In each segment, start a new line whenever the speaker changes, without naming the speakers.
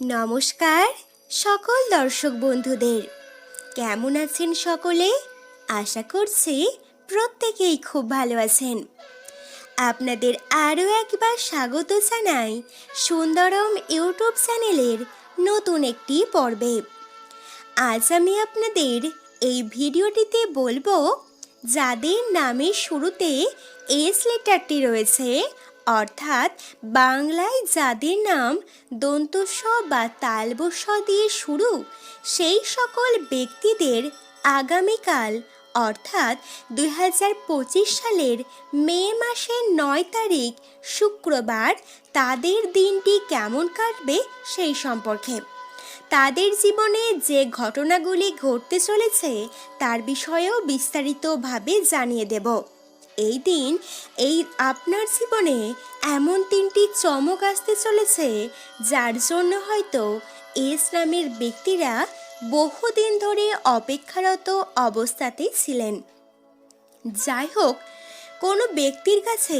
নমস্কার, সকল দর্শক বন্ধুদের। কেমন আছেন সকলে? আশা করছি প্রত্যেকেই খুব ভালো আছেন। আপনাদের আরও একবার স্বাগত জানাই সুন্দরম ইউটিউব চ্যানেলের নতুন একটি পর্বে। আজ আমি আপনাদের এই ভিডিওটিতে বলব, যাদের নামের শুরুতে এস লেটারটি রয়েছে অর্থাৎ বাংলায় যাদের নাম দন্তস্ব বা তালবস্ব দিয়ে শুরু, সেই সকল ব্যক্তিদের আগামীকাল, অর্থাৎ দু হাজার পঁচিশ সালের মে মাসের নয় তারিখ, শুক্রবার, তাদের দিনটি কেমন কাটবে সেই সম্পর্কে। তাদের জীবনে যে ঘটনাগুলি ঘটতে চলেছে, তার বিষয়েও বিস্তারিতভাবে জানিয়ে দেব। এই দিন এই আপনার জীবনে এমন তিনটি চমক আসতে চলেছে, যার জন্য হয়তো এস নামের ব্যক্তিরা বহুদিন ধরে অপেক্ষারত অবস্থাতেই ছিলেন। যাই হোক, কোনো ব্যক্তির কাছে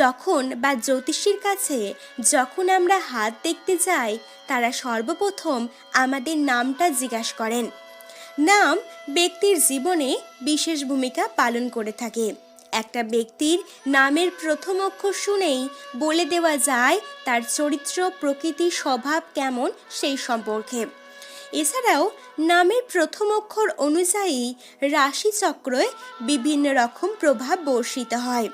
যখন বা জ্যোতিষীর কাছে যখন আমরা হাত দেখতে যাই, তারা সর্বপ্রথম আমাদের নামটা জিজ্ঞাসা করেন। নাম ব্যক্তির জীবনে বিশেষ ভূমিকা পালন করে থাকে। একটা ব্যক্তির নামের প্রথম অক্ষর শুনেই বলে দেওয়া যায় তার চরিত্র, প্রকৃতি, স্বভাব কেমন সেই সম্পর্কে। এছাড়াও নামের প্রথম অক্ষর অনুযায়ী রাশিচক্রে বিভিন্ন রকম প্রভাব বর্ষিত হয়।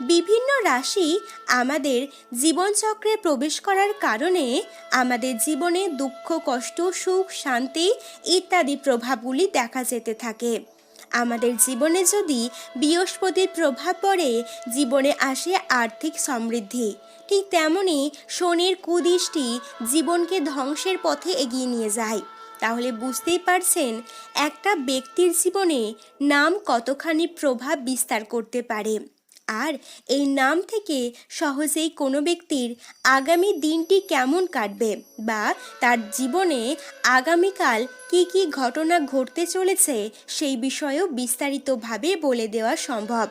বিভিন্ন রাশি আমাদের জীবনচক্রে প্রবেশ করার কারণে আমাদের জীবনে দুঃখ, কষ্ট, সুখ, শান্তি ইত্যাদি প্রভাবগুলি দেখা যেতে থাকে। আমাদের জীবনে যদি বৃহস্পতির প্রভাব পড়ে, জীবনে আসে আর্থিক সমৃদ্ধি। ঠিক তেমনই শনির কুদৃষ্টি জীবনকে ধ্বংসের পথে এগিয়ে নিয়ে যায়। তাহলে বুঝতেই পারছেন, একটা ব্যক্তির জীবনে নাম কতখানি প্রভাব বিস্তার করতে পারে। আর এই নাম থেকে সহজেই কোনো ব্যক্তির আগামী দিনটি কেমন কাটবে বা তার জীবনে আগামীকাল কি কি ঘটনা ঘটতে চলেছে সেই বিষয়েও বিস্তারিতভাবে বলে দেওয়া সম্ভব।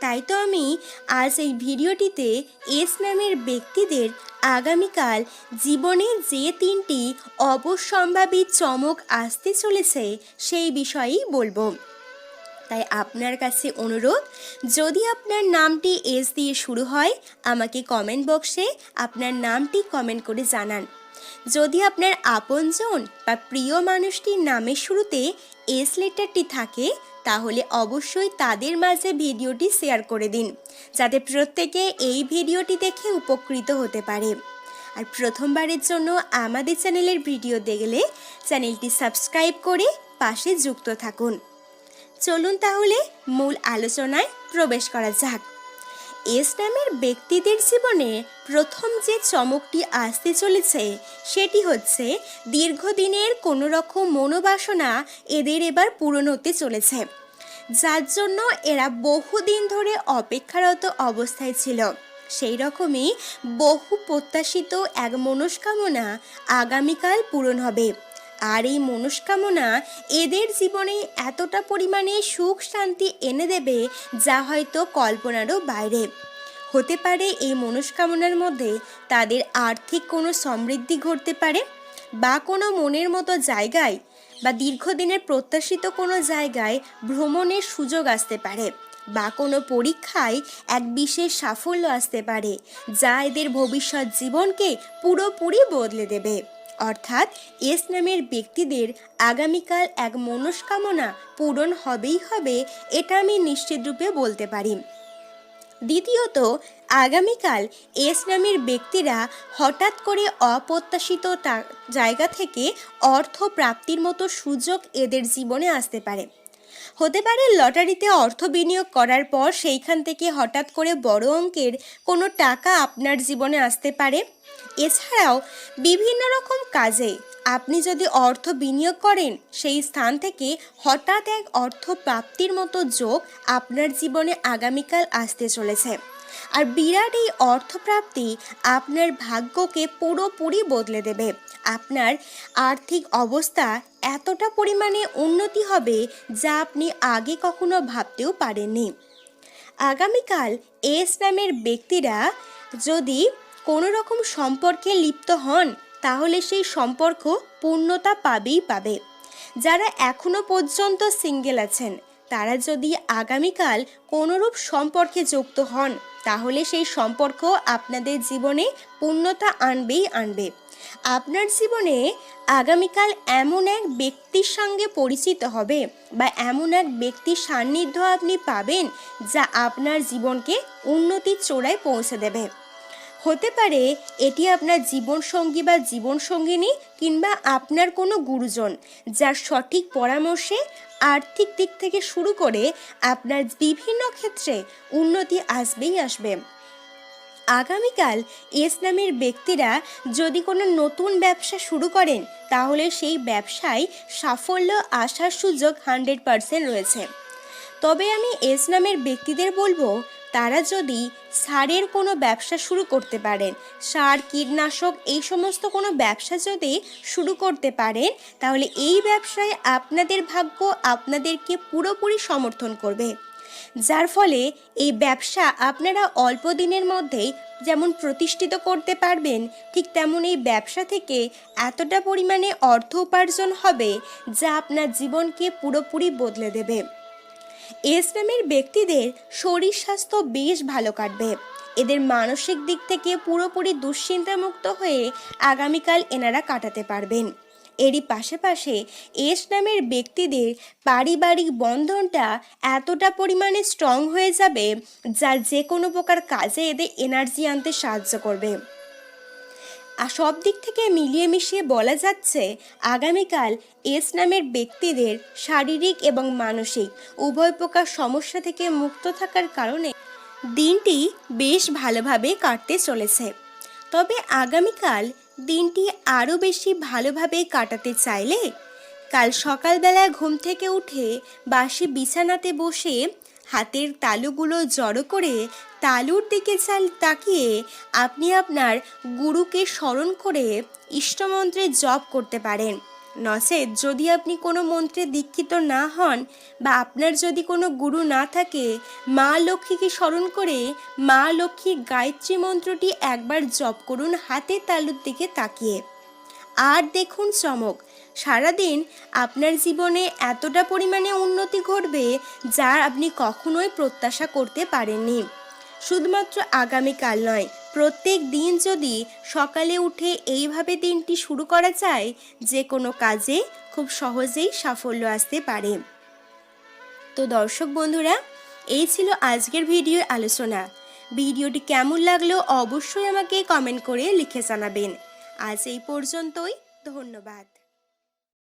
তাই তো আমি আজ এই ভিডিওটিতে এস নামের ব্যক্তিদের আগামীকাল জীবনে যে তিনটি অবশ্যম্ভাবী চমক আসতে চলেছে সেই বিষয়েই বলব। তাই আপনার কাছে অনুরোধ, যদি আপনার নামটি এস দিয়ে শুরু হয়, আমাকে কমেন্ট বক্সে আপনার নামটি কমেন্ট করে জানান। যদি আপনার আপনজন বা প্রিয় মানুষটির নামের শুরুতে এস লেটারটি থাকে, তাহলে অবশ্যই তাদের মাঝে ভিডিওটি শেয়ার করে দিন, যাতে প্রত্যেকে এই ভিডিওটি দেখে উপকৃত হতে পারে। আর প্রথমবারের জন্য আমাদের চ্যানেলের ভিডিও দেখলে চ্যানেলটি সাবস্ক্রাইব করে পাশে যুক্ত থাকুন। চলুন তাহলে মূল আলোচনায় প্রবেশ করা যাক। ইসলামের ব্যক্তিদের জীবনে প্রথম যে চমকটি আসতে চলেছে, সেটি হচ্ছে দীর্ঘদিনের কোনো রকম মনোবাসনা এদের এবার পূরণ হতে চলেছে, যার জন্য এরা বহুদিন ধরে অপেক্ষারত অবস্থায় ছিল। সেই রকমই বহু প্রত্যাশিত এক মনস্কামনা আগামীকাল পূরণ হবে। আর এই মনস্কামনা এদের জীবনে এতটা পরিমাণে সুখ শান্তি এনে দেবে যা হয়তো কল্পনারও বাইরে। হতে পারে এই মনস্কামনার মধ্যে তাদের আর্থিক কোনো সমৃদ্ধি ঘটতে পারে বা কোনো মনের মতো জায়গায় বা দীর্ঘদিনের প্রত্যাশিত কোনো জায়গায় ভ্রমণের সুযোগ আসতে পারে বা কোনো পরীক্ষায় এক বিশেষ সাফল্য আসতে পারে যা এদের ভবিষ্যৎ জীবনকে পুরোপুরি বদলে দেবে। অর্থাৎ এস নামের ব্যক্তিদের আগামীকাল এক মনস্কামনা পূরণ হবেই হবে, এটা আমি নিশ্চিত রূপে বলতে পারি। দ্বিতীয়ত, আগামীকাল এস নামের ব্যক্তিরা হঠাৎ করে অপ্রত্যাশিত জায়গা থেকে অর্থ প্রাপ্তির মতো সুযোগ এদের জীবনে আসতে পারে। হতে পারে লটারিতে অর্থ বিনিয়োগ করার পর সেইখান থেকে হঠাৎ করে বড় অঙ্কের কোনো টাকা আপনার জীবনে আসতে পারে? এছাড়াও, বিভিন্ন রকম কাজে আপনি যদি অর্থ বিনিয়োগ করেন, সেই স্থান থেকে হঠাৎ এক অর্থ প্রাপ্তির মতো যোগ আপনার জীবনে আগামীকাল আসতে চলেছে। আর বিরাট এই অর্থপ্রাপ্তি আপনার ভাগ্যকে পুরোপুরি বদলে দেবে। আপনার আর্থিক অবস্থা এতটা পরিমাণে উন্নতি হবে যা আপনি আগে কখনো ভাবতেও পারেননি। আগামীকাল এস নামের ব্যক্তিরা যদি কোনো রকম সম্পর্কে লিপ্ত হন, তাহলে সেই সম্পর্ক পূর্ণতা পাবেই পাবে। যারা এখনও পর্যন্ত সিঙ্গেল আছেন তারা যদি আগামীকাল কোনোরূপ সম্পর্কে যুক্ত হন, তাহলে সেই সম্পর্ক আপনাদের জীবনে পূর্ণতা আনবেই আনবে। আপনার জীবনে আগামীকাল এমন এক ব্যক্তির সঙ্গে পরিচিত হবে বা এমন এক ব্যক্তির সান্নিধ্য আপনি পাবেন যা আপনার জীবনকে উন্নতির চূড়ায় পৌঁছে দেবে। হতে পারে এটি আপনার জীবনসঙ্গী বা জীবনসঙ্গিনী কিংবা আপনার কোনো গুরুজন, যার সঠিক পরামর্শে আর্থিক দিক থেকে শুরু করে আপনার বিভিন্ন ক্ষেত্রে উন্নতি আসবেই আসবে। আগামীকাল ইসলামের ব্যক্তিরা যদি কোনো নতুন ব্যবসা শুরু করেন, তাহলে সেই ব্যবসায় সাফল্য আসার সুযোগ হান্ড্রেড পারসেন্ট রয়েছে। তবে আমি ইসলামের ব্যক্তিদের বলব, তারা যদি সারের কোনো ব্যবসা শুরু করতে পারেন, সার, কীটনাশক এই সমস্ত কোনো ব্যবসা যদি শুরু করতে পারেন, তাহলে এই ব্যবসায় আপনাদের ভাগ্য আপনাদেরকে পুরোপুরি সমর্থন করবে। যার ফলে এই ব্যবসা আপনারা অল্প দিনের মধ্যেই যেমন প্রতিষ্ঠিত করতে পারবেন, ঠিক তেমন এই ব্যবসা থেকে এতটা পরিমাণে অর্থ উপার্জন হবে, যা আপনার জীবনকে পুরোপুরি বদলে দেবে। ইসলামের ব্যক্তিদের শরীর স্বাস্থ্য বেশ ভালো কাটবে। এদের মানসিক দিক থেকে পুরোপুরি দুশ্চিন্তামুক্ত হয়ে আগামীকাল এনারা কাটাতে পারবেন। এরই পাশাপাশি এস নামের ব্যক্তিদের পারিবারিক বন্ধনটা এতটা পরিমাণে স্ট্রং হয়ে যাবে যা যে কোনো প্রকার কাজে এদের এনার্জি আনতে সাহায্য করবে। আর সব দিক থেকে মিলিয়ে মিশিয়ে বলা যাচ্ছে, আগামীকাল এস নামের ব্যক্তিদের শারীরিক এবং মানসিক উভয় প্রকার সমস্যা থেকে মুক্ত থাকার কারণে দিনটি বেশ ভালোভাবে কাটতে চলেছে। তবে আগামীকাল দিনটি আরও বেশি ভালোভাবে কাটাতে চাইলে, কাল সকালবেলা ঘুম থেকে উঠে বাসি বিছানাতে বসে হাতের তালুগুলো জড়ো করে তালুর দিকে চাল তাকিয়ে আপনি আপনার গুরুকে স্মরণ করে ইষ্টমন্ত্রে জপ করতে পারেন। নচেত যদি আপনি কোনো মন্ত্রে দীক্ষিত না হন বা আপনার যদি কোনো গুরু না থাকে, মা লক্ষ্মীকে স্মরণ করে মা লক্ষ্মীর গায়ত্রী মন্ত্রটি একবার জপ করুন হাতের তালুর দিকে তাকিয়ে। আর দেখুন চমক সারাদিন আপনার জীবনে এতটা পরিমাণে উন্নতি ঘটবে যা আপনি কখনোই প্রত্যাশা করতে পারেননি। শুধুমাত্র আগামীকাল নয়, প্রত্যেক দিন যদি সকালে উঠে এইভাবে দিনটি শুরু করা যায়, যে কোনো কাজে খুব সহজেই সাফল্য আসতে পারে। তো দর্শক বন্ধুরা, এই ছিল আজকের ভিডিওর আলোচনা। ভিডিওটি কেমন লাগল অবশ্যই আমাকে কমেন্ট করে লিখে জানাবেন। আজ এই পর্যন্তই, ধন্যবাদ।